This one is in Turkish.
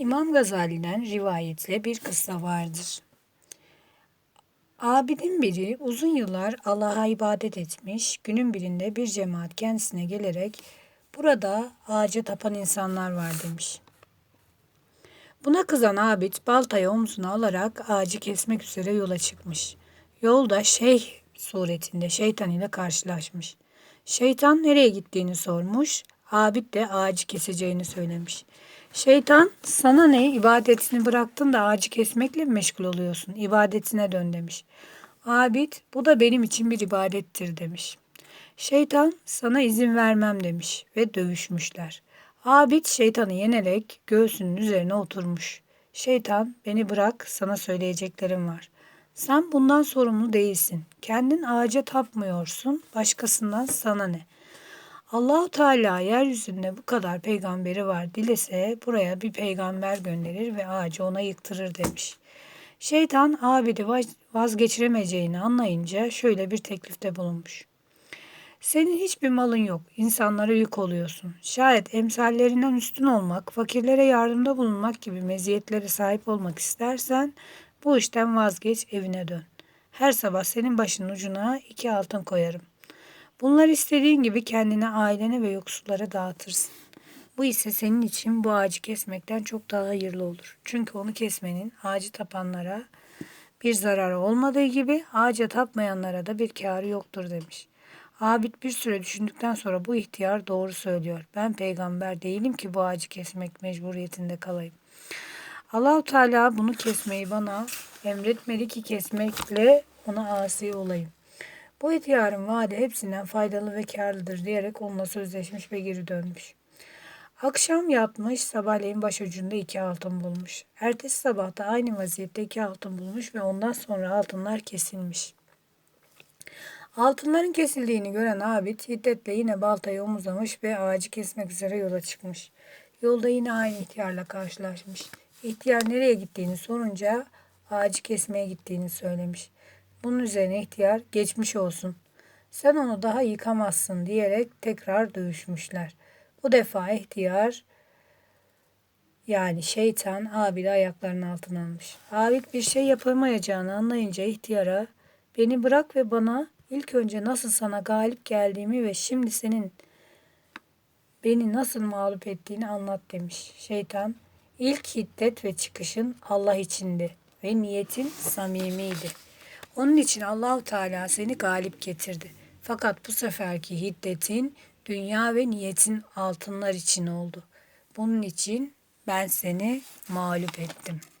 İmam Gazali'den rivayetle bir kıssa vardır. Abidin biri uzun yıllar Allah'a ibadet etmiş, günün birinde bir cemaat kendisine gelerek burada ağaca tapan insanlar var demiş. Buna kızan abid baltayı omzuna alarak ağacı kesmek üzere yola çıkmış. Yolda şeyh suretinde şeytan ile karşılaşmış. Şeytan nereye gittiğini sormuş, abid de ağacı keseceğini söylemiş. Şeytan sana ne ibadetini bıraktın da ağacı kesmekle mi meşgul oluyorsun? İbadetine dön demiş. Abid bu da benim için bir ibadettir demiş. Şeytan sana izin vermem demiş ve dövüşmüşler. Abid şeytanı yenerek göğsünün üzerine oturmuş. Şeytan beni bırak sana söyleyeceklerim var. Sen bundan sorumlu değilsin. Kendin ağaca tapmıyorsun. Başkasından sana ne? Allahu Teala yeryüzünde bu kadar peygamberi var. Dilese buraya bir peygamber gönderir ve ağacı ona yıktırır demiş. Şeytan abidi vazgeçiremeyeceğini anlayınca şöyle bir teklifte bulunmuş. Senin hiçbir malın yok. İnsanlara yük oluyorsun. Şayet emsallerinden üstün olmak, fakirlere yardımda bulunmak gibi meziyetlere sahip olmak istersen bu işten vazgeç evine dön. Her sabah senin başının ucuna iki altın koyarım. Bunlar istediğin gibi kendine, ailene ve yoksullara dağıtırsın. Bu ise senin için bu ağacı kesmekten çok daha hayırlı olur. Çünkü onu kesmenin ağacı tapanlara bir zararı olmadığı gibi ağaca tapmayanlara da bir kârı yoktur demiş. Abid bir süre düşündükten sonra bu ihtiyar doğru söylüyor. Ben peygamber değilim ki bu ağacı kesmek mecburiyetinde kalayım. Allahu Teala bunu kesmeyi bana emretmedi ki kesmekle ona asi olayım. Bu ihtiyarın vaadi hepsinden faydalı ve karlıdır diyerek onunla sözleşmiş ve geri dönmüş. Akşam yatmış, sabahleyin başucunda iki altın bulmuş. Ertesi sabah da aynı vaziyette iki altın bulmuş ve ondan sonra altınlar kesilmiş. Altınların kesildiğini gören abid hiddetle yine baltayı omuzlamış ve ağacı kesmek üzere yola çıkmış. Yolda yine aynı ihtiyarla karşılaşmış. İhtiyar nereye gittiğini sorunca ağacı kesmeye gittiğini söylemiş. Bunun üzerine ihtiyar geçmiş olsun. Sen onu daha yıkamazsın diyerek tekrar dövüşmüşler. Bu defa ihtiyar yani şeytan abidi ayaklarının altına almış. Abid bir şey yapamayacağını anlayınca ihtiyara beni bırak ve bana ilk önce nasıl sana galip geldiğimi ve şimdi senin beni nasıl mağlup ettiğini anlat demiş. Şeytan ilk hiddet ve çıkışın Allah içindi ve niyetin samimiydi. Onun için Allahu Teala seni galip getirdi. Fakat bu seferki hiddetin dünya ve niyetin altınlar için oldu. Bunun için ben seni mağlup ettim.''